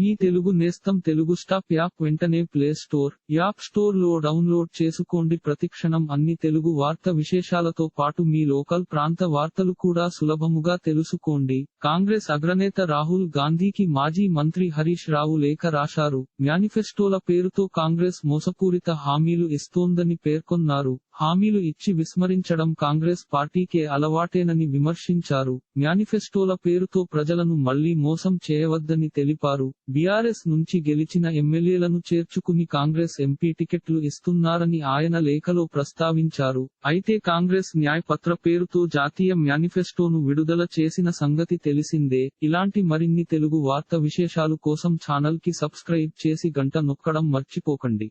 మీ తెలుగు నేస్తం Telugu stop app వెంటనే play store app స్టోర్లో డౌన్లోడ్ చేసుకోండి. ప్రతిక్షణం అన్ని తెలుగు వార్త విశేషాలతో పాటు మీ లోకల్ ప్రాంత వార్తలు కూడా సులభముగా తెలుసుకోండి. కాంగ్రెస్ అగ్రనేత రాహుల్ గాంధీకి మాజీ మంత్రి హరీష్ రావు లేఖ రాశారు. మేనిఫెస్టోల పేరుతో కాంగ్రెస్ మోసపూరిత హామీలు ఇస్తోందని పేర్కొన్నారు. హామీలు ఇచ్చి విస్మరించడం కాంగ్రెస్ పార్టీకే అలవాటేనని విమర్శించారు. మేనిఫెస్టోల పేరుతో ప్రజలను మళ్ళీ మోసం చేయవద్దని తెలిపారు. బీఆర్ఎస్ నుంచి గెలిచిన ఎమ్మెల్యేలను చేర్చుకుని కాంగ్రెస్ ఎంపీ టికెట్లు ఇస్తున్నారని ఆయన లేఖలో ప్రస్తావించారు. అయితే కాంగ్రెస్ న్యాయపత్ర పేరుతో జాతీయ మేనిఫెస్టోను విడుదల చేసిన సంగతి తెలిసిందే. ఇలాంటి మరిన్ని తెలుగు వార్త విశేషాలు కోసం ఛానల్కి సబ్స్క్రైబ్ చేసి గంట నొక్కడం మర్చిపోకండి.